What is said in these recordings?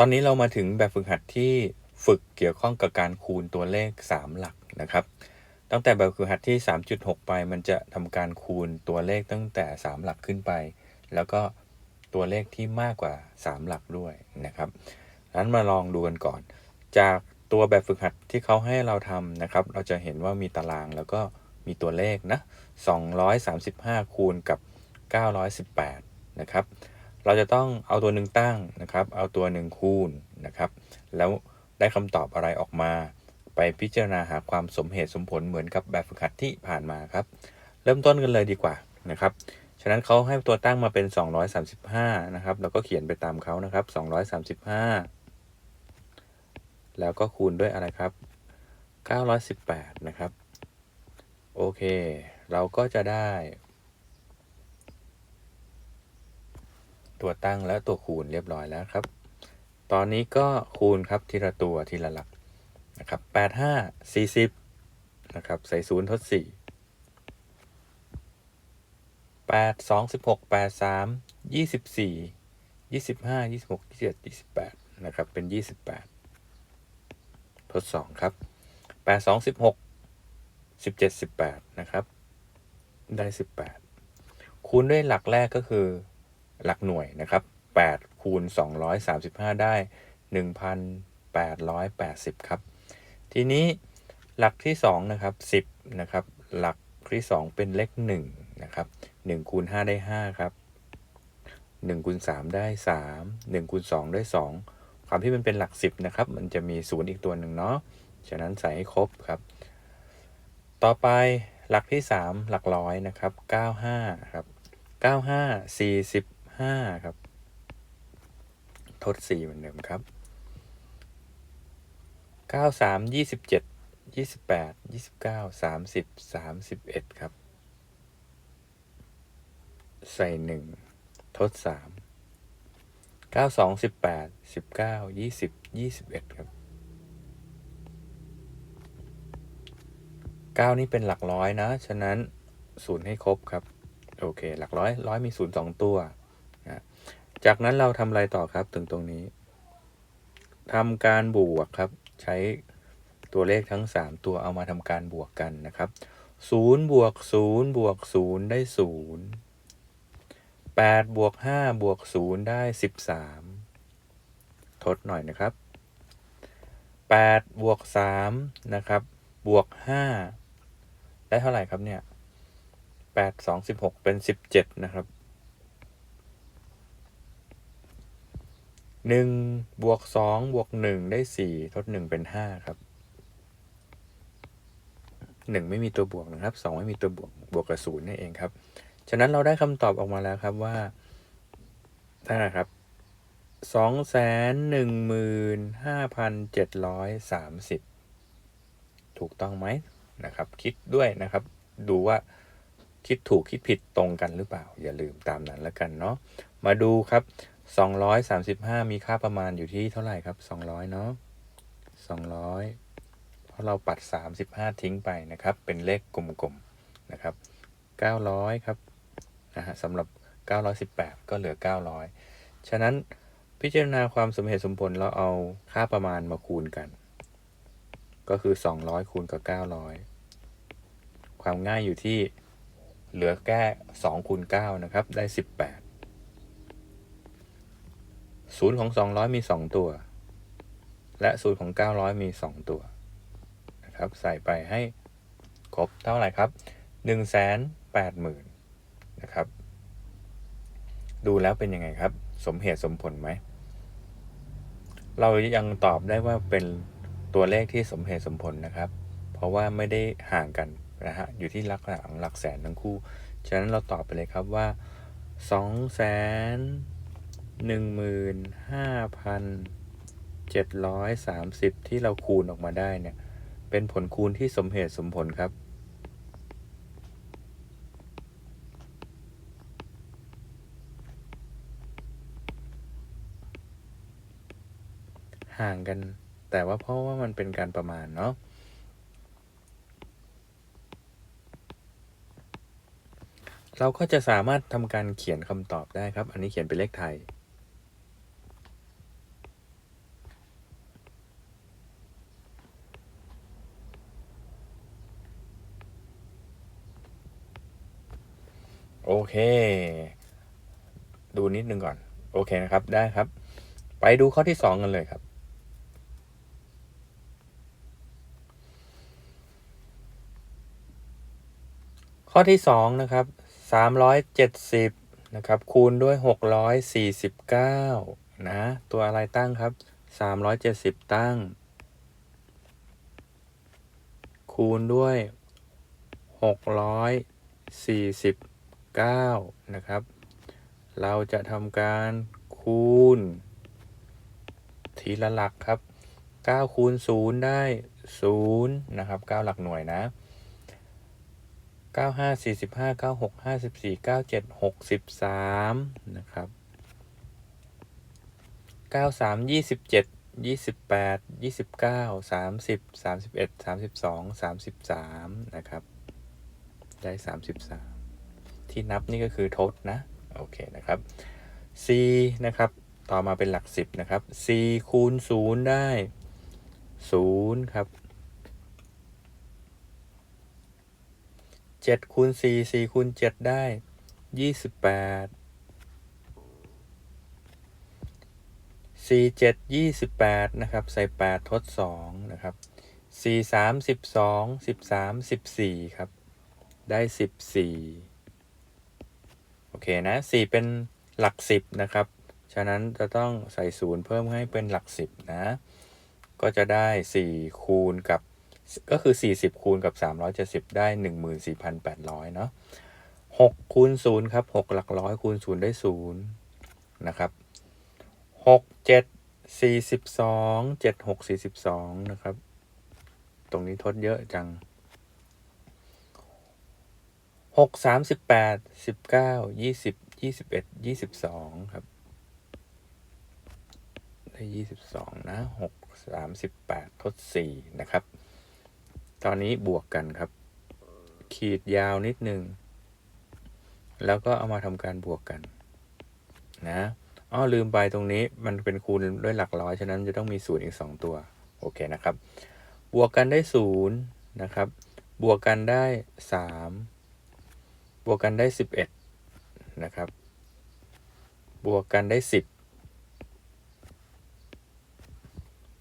ตอนนี้เรามาถึงแบบฝึกหัดที่ฝึกเกี่ยวข้องกับการคูณตัวเลข 3 หลักนะครับ ตั้งแต่แบบฝึกหัดที่ 3.6 ไป มันจะทำการคูณตัวเลขตั้งแต่ 3 หลักขึ้นไป แล้วก็ตัวเลขที่มากกว่า 3 หลักด้วยนะครับนั้นมาลองดูกันก่อน จากตัวแบบฝึกหัดที่เขาให้เราทำนะครับ เราจะเห็นว่ามีตารางแล้วก็มีตัวเลขนะ235 คูณกับ 918 นะครับ เราจะต้องเอาตัวหนึ่งตั้งนะครับ เอาตัวหนึ่งคูณนะครับ แล้วได้คำตอบอะไรออกมา ไปพิจารณาหาความสมเหตุสมผลเหมือนกับแบบฝึกหัดที่ผ่านมาครับ เริ่มต้นกันเลยดีกว่านะครับ ฉะนั้นเขาให้ตัวตั้งมาเป็น 235 นะครับแล้วก็เขียนไปตามเขานะครับ 235 แล้วก็คูณด้วยอะไรครับ 918 นะครับ โอเค เราก็จะได้ ตัวตั้งและตัวคูณเรียบร้อยแล้วครับ ตอนนี้ก็คูณครับทีละตัวทีละหลักนะครับแปดห้าสี่สิบนะครับใส่ศูนย์ทดสี่แปดสองสิบหกแปดสามยี่สิบสี่ยี่สิบห้ายี่สิบหกยี่สิบเจ็ดยี่สิบแปดนะครับเป็นยี่สิบแปดทดสองครับแปดสองสิบหกสิบเจ็ดสิบแปดนะครับ ได้สิบแปดคูณด้วยหลักแรกก็คือ หลักหน่วยนะครับ8คูณ235 ได้ 1,880 ครับ ทีนี้หลักที่ 2 นะครับ 10 นะครับ หลักที่ 2 เป็นเลข1นะครับ1คูณ5ได้ 5 ครับ1คูณ3ได้ 3 1คูณ2ได้ 2 ความที่มันเป็นหลัก 10 นะครับ มันจะมี 0 อีกตัวหนึ่งเนาะ ฉะนั้นใส่ให้ครบครับ ต่อไปหลักที่ 3 หลักร้อยนะครับ 95 ครับ 95 45ครับ ทด4เหมือนเดิมครับ93 27 28 29 30 31ครับ ใส่1ทด3 92 18 19 20 21ครับ9นี่เป็นหลักร้อยนะ ฉะนั้น0ให้ครบครับ โอเค หลักร้อยร้อยมี0 2ตัว นะจากนั้นเราทำอะไรต่อครับถึงตรงนี้ทำการบวกครับ ใช้ตัวเลขทั้ง 3 ตัวเอามาทำการบวกกันนะครับ0บวก0บวก0ได้ 0 8บวก5บวก0ได้ 13 ทดหน่อยนะครับ8บวก3นะครับ บวก 5 ได้เท่าไหร่ครับเนี่ย8 2 16 เป็น 17 นะครับ หนึ่งบวกสองบวกหนึ่งได้สี่ทดหนึ่งเป็นห้าครับหนึ่งไม่มีตัวบวกนะครับสองไม่มีตัวบวกบวกกับศูนย์นี่เองครับ ฉะนั้นเราได้คำตอบออกมาแล้วครับว่าท่าไหร่ครับสองแสนหนึ่งหมื่นห้าพันเจ็ดร้อยสามสิบถูกต้องไหมนะครับ คิดด้วยนะครับ ดูว่าคิดถูกคิดผิดตรงกันหรือเปล่า อย่าลืมตามนั้นแล้วกันเนาะ มาดูครับ 235มีค่าประมาณอยู่ที่เท่าไหร่ครับ200เนาะ200เพราะเราปัด35ทิ้งไปนะครับ เป็นเลขกลมๆนะครับ900ครับนะฮะสำหรับ918ก็เหลือ900ฉะนั้นพิจารณาความสมเหตุสมผลเราเอาค่าประมาณมาคูณกัน ก็คือ 200 คูณกับ 900 ความง่ายอยู่ที่เหลือแค่2คูณ9นะครับ ได้ 18 ศูนย์ของสองร้อยมีสองตัว และศูนย์ของเก้าร้อยมีสองตัวนะครับใส่ไปให้ครบเท่าไหร่ครับหนึ่งแสนแปดหมื่นนะครับ ดูแล้วเป็นยังไงครับ สมเหตุสมผลไหม เรายังตอบได้ว่าเป็นตัวเลขที่สมเหตุสมผลนะครับ เพราะว่าไม่ได้ห่างกันนะฮะอยู่ที่ลักษณะของหลักแสนทั้งคู่ ฉะนั้นเราตอบไปเลยครับว่าสองแสน หนึ่งหมื่นห้าพันเจ็ดร้อยสามสิบที่เราคูณออกมาได้เนี่ย เป็นผลคูณที่สมเหตุสมผลครับ ห่างกัน แต่ว่าเพราะว่ามันเป็นการประมาณเนาะเราก็จะสามารถทำการเขียนคำตอบได้ครับ อันนี้เขียนเป็นเลขไทย โอเค ดูนิดนึงก่อน โอเคนะครับ ได้ครับ ไปดูข้อที่สองกันเลยครับ ข้อที่สองนะครับสามร้อยเจ็ดสิบนะครับ คูณด้วยหกร้อยสี่สิบเก้านะ ตัวอะไรตั้งครับสามร้อยเจ็ดสิบตั้ง คูณด้วยหกร้อยสี่สิบ เก้านะครับ เราจะทำการคูณ ทีละหลักครับ 9 คูณ 0 ได้ 0 นะครับ 9 หลักหน่วยนะ 9 5 45 9 6 54 9 7 63 นะครับ 9 3 27 28 29 30 31 32 33 นะครับ ได้ 33 ที่นับนี่ก็คือทดนะ โอเคนะครับ c นะครับ ต่อมาเป็นหลัก 10 นะครับ c คูณ 0 ได้ 0 ครับ7คูณ4 4คูณ7ได้ 28 4 7 28 นะครับ ใส่ 8 ทด 2 นะครับ 4 3 12 13 14 ครับ ได้ 14 อเคนะ4เป็นหลัก10นะครับ ฉะนั้นจะต้องใส่ศูนย์เพิ่มให้เป็นหลัก10นะ ก็จะได้ 4 คูณกับก็คือ 40 คูณกับ 370 ได้ 14,800 เนาะ6คูณ0ครับ 6 หลักร้อยคูณ0ได้0นะครับ 6 7 42 7 6 42 นะครับ ตรงนี้ทดเยอะจัง 6 38 19 20 21 22ครับได้22นะ6 38ทด4นะครับ ตอนนี้บวกกันครับ ขีดยาวนิดนึง แล้วก็เอามาทำการบวกกัน นะอ้อลืมไปตรงนี้มันเป็นคูณด้วยหลักร้อย ฉะนั้นจะต้องมีศูนย์อีก2ตัว โอเคนะครับ บวกกันได้0นะครับ บวกกันได้3 บวกกันได้ 11 นะครับ บวกกันได้ 10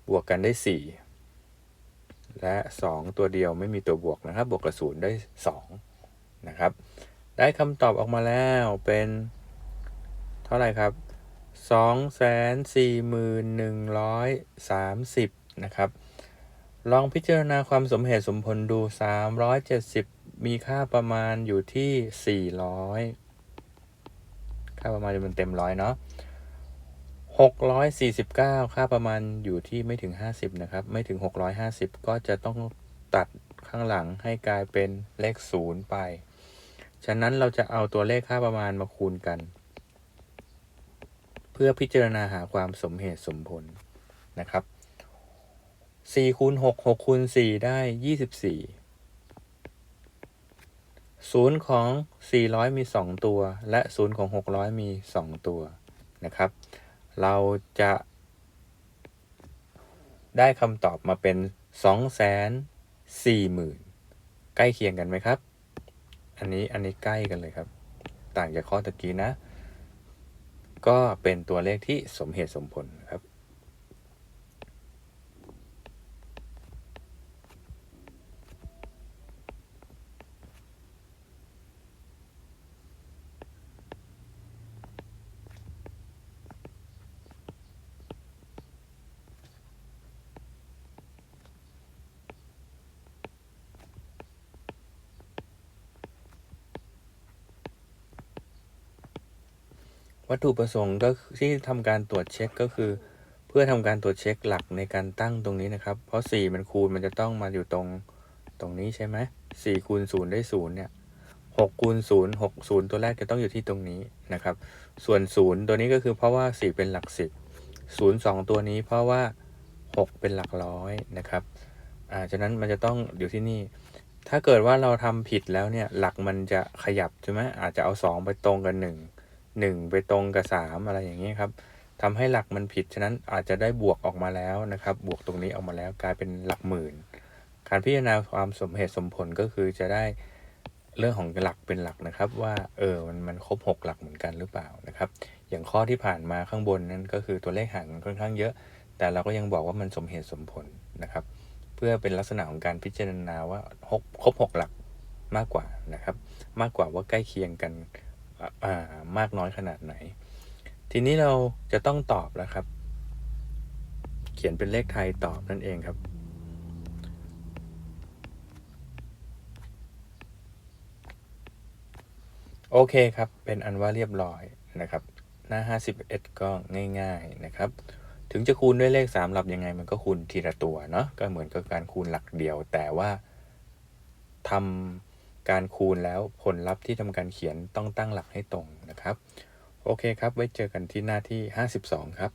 บวกกันได้ 4 และ 2 ตัวเดียวไม่มีตัวบวกนะครับ บวกกับ0ได้ 2 นะครับ ได้คำตอบออกมาแล้วเป็นเท่าไหร่ครับ 241,130 นะครับ ลองพิจารณาความสมเหตุสมผลดู 370 มีค่าประมาณอยู่ที่ 400 ค่าประมาณจะเป็นเต็มร้อยเนาะ649 ค่าประมาณอยู่ที่ไม่ถึง 50 นะครับ ไม่ถึง 650 ก็จะต้องตัดข้างหลังให้กลายเป็นเลข 0 ไป ฉะนั้นเราจะเอาตัวเลขค่าประมาณมาคูณกัน เพื่อพิจารณาหาความสมเหตุสมผลนะครับ4คูณ6 6คูณ4ได้ 24 ศูนย์ของ 400 มี 2 ตัว และศูนย์ของ 600 มี 2 ตัวนะครับ เราจะได้คำตอบมาเป็น 240,000 ใกล้เคียงกันไหมครับ อันนี้อันนี้ใกล้กันเลยครับ ต่างจากข้อตะกี้นะ ก็เป็นตัวเลขที่สมเหตุสมผลครับ วัตถุประสงค์ก็ที่ทำการตรวจเช็คก็คือ เพื่อทำการตรวจเช็คหลักในการตั้งตรงนี้นะครับ เพราะ 4 มันคูณมันจะต้องมาอยู่ตรงตรงนี้ใช่ไหม4คูณ0ได้0เนี่ย6คูณ0 6 0ตัวแรกจะต้องอยู่ที่ตรงนี้นะครับ ส่วน0ตัวนี้ก็คือเพราะว่า4เป็นหลัก10 0 2ตัวนี้เพราะว่า6เป็นหลักร้อยนะครับอ่าฉะนั้นมันจะต้องอยู่ที่นี่ ถ้าเกิดว่าเราทำผิดแล้วเนี่ยหลักมันจะขยับใช่ไหมอาจจะเอา2ไปตรงกัน1 1 ไปตรงกับ 3 อะไรอย่างนี้ครับทำให้หลักมันผิด ฉะนั้นอาจจะได้บวกออกมาแล้วนะครับ บวกตรงนี้ออกมาแล้วกลายเป็นหลักหมื่น การพิจารณาความสมเหตุสมผลก็คือจะได้เรื่องของหลักเป็นหลักนะครับ ว่าเออมันมันครบ 6 หลักเหมือนกันหรือเปล่านะครับ อย่างข้อที่ผ่านมาข้างบนนั้นก็คือตัวเลขห่างกันค่อนข้างเยอะ แต่เราก็ยังบอกว่ามันสมเหตุสมผลนะครับ เพื่อเป็นลักษณะของการพิจารณาว่าครบ6หลักมากกว่านะครับ มากกว่าว่าใกล้เคียงกัน มากน้อยขนาดไหน ทีนี้เราจะต้องตอบแล้วครับ เขียนเป็นเลขไทยตอบนั่นเองครับ โอเคครับ เป็นอันว่าเรียบร้อยนะครับ หน้า 51 ก็ง่าย ๆนะครับถึงจะคูณด้วยเลข3หลับยังไงมันก็คูณทีละตัวเนาะก็เหมือนกับการคูณหลักเดียว แต่ว่าทำ การคูณแล้วผลลัพธ์ที่ทำการเขียนต้องตั้งหลักให้ตรงนะครับ โอเคครับ ไว้เจอกันที่หน้าที่ 52 ครับ